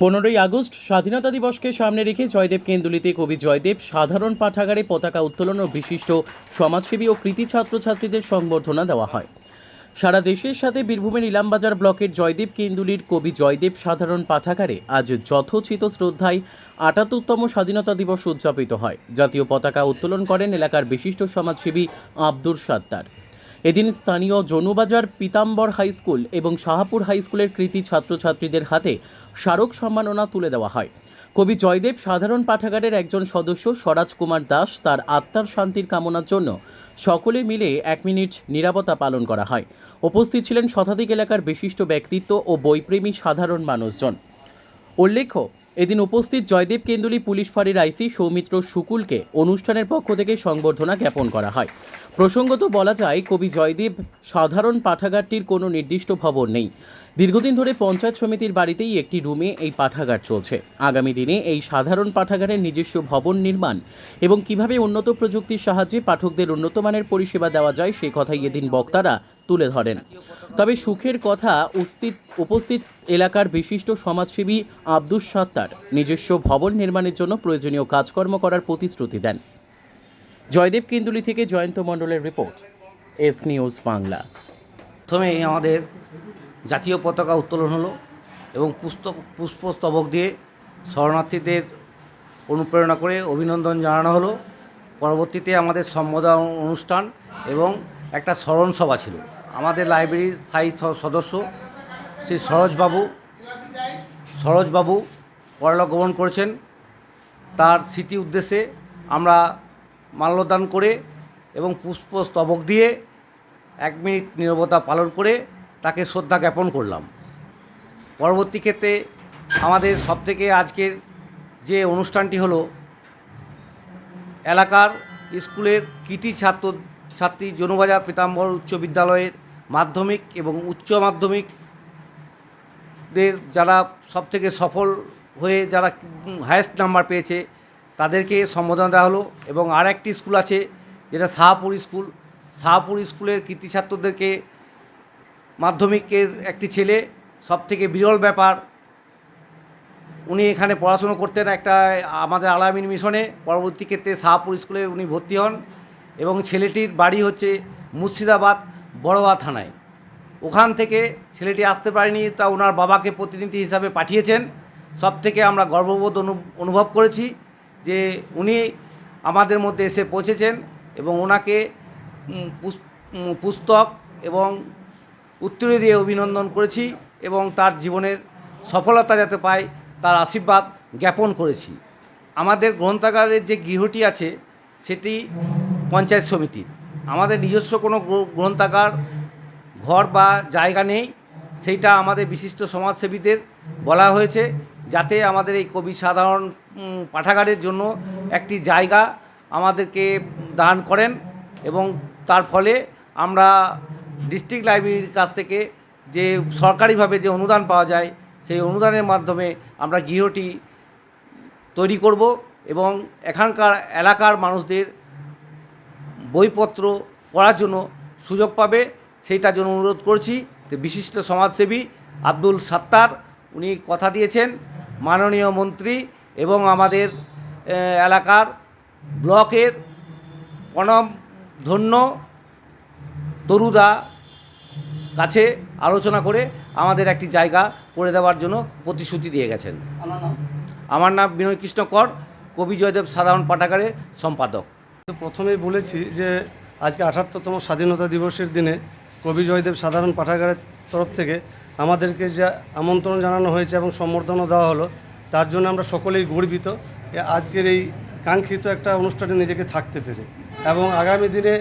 পনেরোই আগস্ট স্বাধীনতা দিবসকে সামনে রেখে জয়দেব কেন্দুলিতে কবি জয়দেব সাধারণ পাঠাগারে পতাকা উত্তোলন ও বিশিষ্ট সমাজসেবী ও কৃতি ছাত্রছাত্রীদের সংবর্ধনা দেওয়া হয়। সারা দেশের সাথে বীরভূমের ইলামবাজার ব্লকের জয়দেব কেন্দুলির কবি জয়দেব সাধারণ পাঠাগারে আজ যথোচিত শ্রদ্ধায় আটাত্তরতম স্বাধীনতা দিবস উদযাপিত হয়। জাতীয় পতাকা উত্তোলন করেন এলাকার বিশিষ্ট সমাজসেবী আব্দুর সাত্তার। এদিন স্থানীয় জনুবাজার পিতাম্বর হাই স্কুল এবং শাহাপুর হাই স্কুলের কৃতি ছাত্রছাত্রীদের হাতে স্মারক সম্মাননা তুলে দেওয়া হয়। কবি জয়দেব সাধারণ পাঠাগারের একজন সদস্য স্বরাজ কুমার দাস তার আত্মার শান্তির কামনার জন্য সকলে মিলে এক মিনিট নিরাপত্তা পালন করা হয়। উপস্থিত ছিলেন শতাধিক এলাকার বিশিষ্ট ব্যক্তিত্ব ও বইপ্রেমী সাধারণ মানুষজন। উল্লেখ্য এদিন উপস্থিত জয়দেব কেন্দুলি পুলিশ ফাঁড়ির আইসি সৌমিত্র শুকুলকে অনুষ্ঠানের পক্ষ থেকে সংবর্ধনা জ্ঞাপন করা হয়। প্রসঙ্গত বলা যায়, কবি জয়দেব সাধারণ পাঠাগারটির কোনো নির্দিষ্ট ভবন নেই। দীর্ঘদিন ধরে পঞ্চায়েত সমিতির বাড়িতেই একটি রুমে এই পাঠাগার চলছে। আগামী দিনে এই সাধারণ পাঠাগারের নিজস্ব ভবন নির্মাণ এবং কীভাবে উন্নত প্রযুক্তির সাহায্যে পাঠকদের উন্নতমানের পরিষেবা দেওয়া যায় সেই কথাই এদিন বক্তারা তুলে ধরেন। তবে সুখের কথা উপস্থিত এলাকার বিশিষ্ট সমাজসেবী আব্দুস সাত্তার নিজস্ব ভবন নির্মাণের জন্য প্রয়োজনীয় কাজকর্ম করার প্রতিশ্রুতি দেন। জয়দেব কেন্দুলি থেকে জয়ন্ত মণ্ডলের রিপোর্ট, এস নিউজ বাংলা। প্রথমেই আমাদের জাতীয় পতাকা উত্তোলন হলো এবং পুস্তক পুষ্পস্তবক দিয়ে শরণার্থীদের অনুপ্রেরণা করে অভিনন্দন জানানো হলো। পরবর্তীতে আমাদের সম্বোধন অনুষ্ঠান এবং একটা স্মরণ সভা ছিল। আমাদের লাইব্রেরির স্থায়ী সদস্য শ্রী সরোজবাবু। সরোজবাবু পরলোক গমন করেছেন। তার স্মৃতি উদ্দেশ্যে আমরা মাল্যদান করে এবং পুষ্পস্তবক দিয়ে এক মিনিট নীরবতা পালন করে তাকে শ্রদ্ধা জ্ঞাপন করলাম। পরবর্তী ক্ষেত্রে আমাদের সবথেকে আজকের যে অনুষ্ঠানটি হলো, এলাকার স্কুলের কৃতি ছাত্র, ছাত্রী জনুবাজার পীতাম্বর উচ্চ বিদ্যালয়ের মাধ্যমিক এবং উচ্চ মাধ্যমিকদের যারা সবথেকে সফল হয়ে যারা হায়েস্ট নাম্বার পেয়েছে, তাদেরকে সম্বোধনা দেওয়া হলো এবং আর একটি স্কুল আছে যেটা শাহপুর স্কুল। শাহপুর স্কুলের কৃতি ছাত্রদেরকে মাধ্যমিকের একটি ছেলে, সবথেকে বিরল ব্যাপার, উনি এখানে পড়াশুনো করতেন একটা, আমাদের আলামিন মিশনে, পরবর্তী ক্ষেত্রে শাহপুর স্কুলে উনি ভর্তি হন এবং ছেলেটির বাড়ি হচ্ছে মুর্শিদাবাদ বড়োয়া থানায়। ওখান থেকে ছেলেটি আসতে পারেনি, তা ওনার বাবাকে প্রতিনিধি হিসাবে পাঠিয়েছেন। সব থেকে আমরা গর্ববোধ অনু- অনুভব করেছি যে উনি আমাদের মধ্যে এসে পৌঁছেছেন এবং ওনাকে পুস্তক এবং উত্তরে দিয়ে অভিনন্দন করেছি এবং তার জীবনের সফলতা যাতে পায়, তার আশীর্বাদ জ্ঞাপন করেছি। আমাদের গ্রন্থাগারের যে গৃহটি আছে, সেটি পঞ্চায়েত সমিতির। আমাদের নিজস্ব কোনো গ্রন্থাগার, ঘর বা জায়গা নেই। সেইটা আমাদের বিশিষ্ট সমাজসেবীদের বলা হয়েছে যাতে আমাদের এই কবি সাধারণ পাঠাগারের জন্য একটি জায়গা আমাদেরকে দান করেন এবং তার ফলে আমরা ডিস্ট্রিক্ট লাইব্রেরির কাছ থেকে যে সরকারিভাবে যে অনুদান পাওয়া যায়, সেই অনুদানের মাধ্যমে আমরা গৃহটি তৈরি করব এবং এখানকার এলাকার মানুষদের বইপত্র পড়ার জন্য সুযোগ পাবে। সেইটার জন্য অনুরোধ করছি বিশিষ্ট সমাজসেবী আব্দুল সাত্তার, উনি কথা দিয়েছেন। মাননীয় মন্ত্রী এবং আমাদের এলাকার ব্লকের প্রণব ধন্য তরুদা কাছে আলোচনা করে আমাদের একটি জায়গা করে দেওয়ার জন্য প্রতিশ্রুতি দিয়ে গেছেন। আমার নাম? বিনয় কৃষ্ণ কর কবি জয়দেব সাধারণ পাঠাগারের সম্পাদক। তো প্রথমেই বলেছি যে আজকে আঠাত্তরতম স্বাধীনতা দিবসের দিনে কবি জয়দেব সাধারণ পাঠাগারের তরফ থেকে আমাদেরকে যে আমন্ত্রণ জানানো হয়েছে এবং সম্বর্ধনা দেওয়া হলো তার জন্য আমরা সকলেই গর্বিত আজকের এই কাঙ্ক্ষিত একটা অনুষ্ঠানে নিজেকে থাকতে পেরে। এবং আগামী দিনে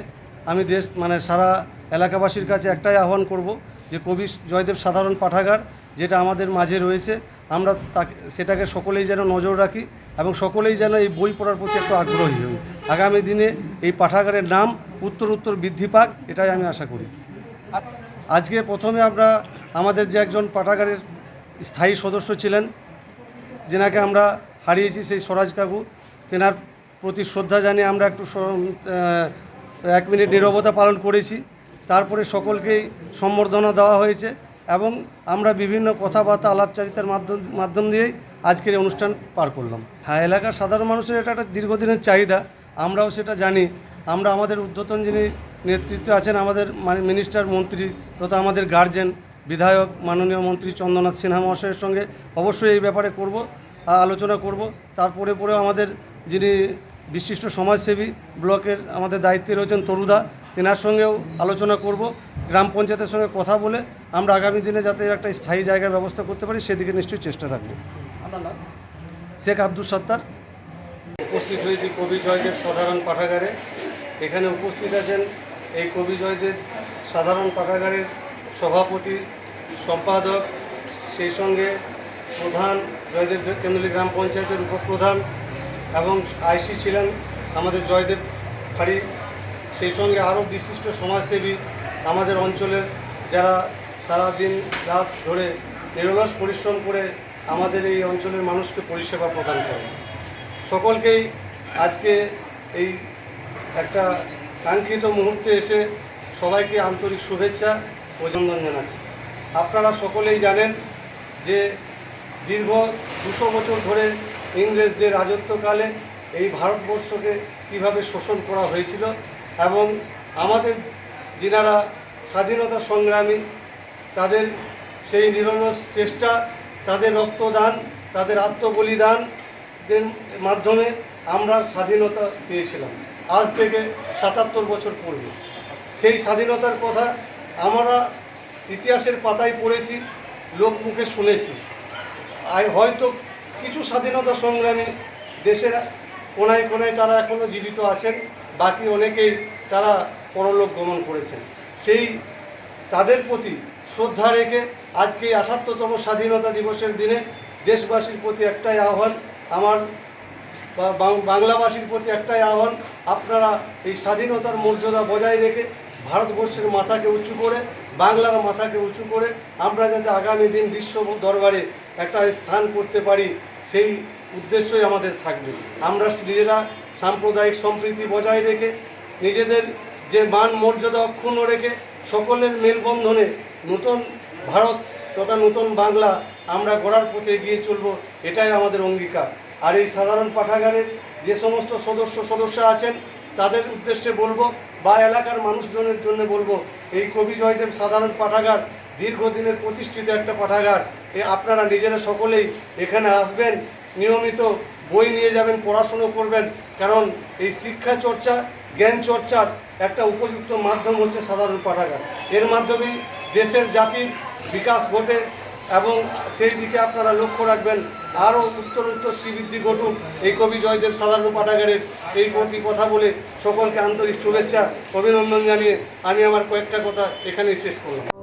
আমি দেশ মানে সারা এলাকাবাসীর কাছে একটাই আহ্বান করব যে কবি জয়দেব সাধারণ পাঠাগার, যেটা আমাদের মাঝে রয়েছে, আমরা তাকে, সেটাকে সকলেই যেন নজর রাখি এবং সকলেই যেন এই বই পড়ার প্রতি একটু আগ্রহী হই। আগামী দিনে এই পাঠাগারের নাম উত্তর উত্তর বৃদ্ধি পাক, এটাই আমি আশা করি। আজকে প্রথমে আমরা আমাদের যে একজন পাঠাগারের স্থায়ী সদস্য ছিলেন, যেনাকে আমরা হারিয়েছি সেই স্বরাজ কাকু, তেনার প্রতি শ্রদ্ধা জানিয়ে আমরা একটু এক মিনিট নীরবতা পালন করেছি। তারপরে সকলকেই সম্বর্ধনা দেওয়া হয়েছে এবং আমরা বিভিন্ন কথাবার্তা আলাপচারিতার মাধ্যম মাধ্যম দিয়েই আজকের এই অনুষ্ঠান পার করলাম। হ্যাঁ এলাকার সাধারণ মানুষের এটা একটা দীর্ঘদিনের চাহিদা। আমরাও সেটা জানি। আমরা আমাদের ঊর্ধ্বতন যিনি নেতৃত্বে আছেন, আমাদের মানে মিনিস্টার মন্ত্রী তথা আমাদের গার্জেন বিধায়ক, মাননীয় মন্ত্রী চন্দ্রনাথ সিনহা মহাশয়ের সঙ্গে অবশ্যই এই ব্যাপারে করব আলোচনা করব। তারপরে পরেও আমাদের যিনি বিশিষ্ট সমাজসেবী ব্লকের আমাদের দায়িত্বে রয়েছেন তরুদা তেনার সঙ্গেও আলোচনা করব, গ্রাম পঞ্চায়েতের সঙ্গে কথা বলে আমরা আগামী দিনে যাতে একটা স্থায়ী জায়গার ব্যবস্থা করতে পারি, সেদিকে নিশ্চয়ই চেষ্টা রাখব। শেখ আব্দুল সত্তার। উপস্থিত হয়েছি কবি জয়দেব সাধারণ পাঠাগারে। এখানে উপস্থিত আছেন এই কবি জয়দেব সাধারণ পাঠাগারের সভাপতি, সম্পাদক, সেই সঙ্গে প্রধান জয়দেব কেন্দ্রী গ্রাম পঞ্চায়েতের উপপ্রধান এবং আইসি ছিলেন আমাদের জয়দেব ফাড়ি সেই সঙ্গে আরও বিশিষ্ট সমাজসেবী আমাদের অঞ্চলের যারা সারা দিন রাত ধরে নিরলস পরিশ্রম করে আমাদের এই অঞ্চলের মানুষকে পরিষেবা প্রদান করে। সকলকেই আজকে এই একটা কাঙ্ক্ষিত মুহূর্তে এসে সবাইকে আন্তরিক শুভেচ্ছা অভিনন্দন জানাচ্ছি। আপনারা সকলেই জানেন যে দীর্ঘ দুশো বছর ধরে ইংরেজদের রাজত্বকালে এই ভারতবর্ষকে কীভাবে শোষণ করা হয়েছিল এবং আমাদের যিনারা স্বাধীনতা সংগ্রামী, তাদের সেই নিরলস চেষ্টা, তাদের রক্তদান, তাদের আত্মবলিদানের মাধ্যমে আমরা স্বাধীনতা পেয়েছিলাম। আজ থেকে সাতাত্তর বছর পূর্বে। সেই স্বাধীনতার কথা আমরা ইতিহাসের পাতায় পড়েছি, লোকমুখে শুনেছি। আর হয়তো কিছু স্বাধীনতা সংগ্রামী দেশের কোনায় কোনায় তারা এখনও জীবিত আছেন। বাকি অনেকেই তারা পরলোক গমন করেছেন। সেই তাদের প্রতি শ্রদ্ধা রেখে আজকে আঠাত্তরতম স্বাধীনতা দিবসের দিনে দেশবাসীর প্রতি একটাই আহ্বান, আমার বা বাং- বাংলাভাষীর প্রতি একটাই আহ্বান, আপনারা এই স্বাধীনতার মর্যাদা বজায় রেখে ভারতবর্ষের মাথাকে উঁচু করে, বাংলার মাথাকে উঁচু করে আমরা যাতে আগামী দিন বিশ্ব দরবারে একটা স্থান করতে পারি, সেই উদ্দেশ্যই আমাদের থাকবে। আমরা নিজেরা সাম্প্রদায়িক সম্প্রীতি বজায় রেখে, নিজেদের যে মান মর্যাদা অক্ষুণ্ণ রেখে সকলের মেলবন্ধনে নতুন ভারত তথা নতুন বাংলা আমরা গড়ার পথে এগিয়ে চলব, এটাই আমাদের অঙ্গীকার। আর এই সাধারণ পাঠাগারের যে সমস্ত সদস্য সদস্য আছেন, তাদের উদ্দেশ্যে বলব বা এলাকার মানুষজনের জন্য বলব, এই কবি জয়দেব সাধারণ পাঠাগার দীর্ঘদিনের প্রতিষ্ঠিত একটা পাঠাগার, এ আপনারা নিজেরা সকলেই এখানে আসবেন নিয়মিত বই নিয়ে যাবেন, পড়াশুনো করবেন। কারণ এই শিক্ষা চর্চা, জ্ঞান চর্চার একটা উপযুক্ত মাধ্যম হচ্ছে সাধারণ পাঠাগার। এর মাধ্যমেই দেশের জাতির বিকাশ ঘটে এবং সেই দিকে আপনারা লক্ষ্য রাখবেন, আরও উত্তর উত্তর শ্রীবৃদ্ধি ঘটুক। এই কবি জয়দেব সাধারণ পাঠাগারের এই প্রতি কথা বলে সকলকে আন্তরিক শুভেচ্ছা, অভিনন্দন জানিয়ে আমি আমার কয়েকটা কথা এখানেই শেষ করলাম।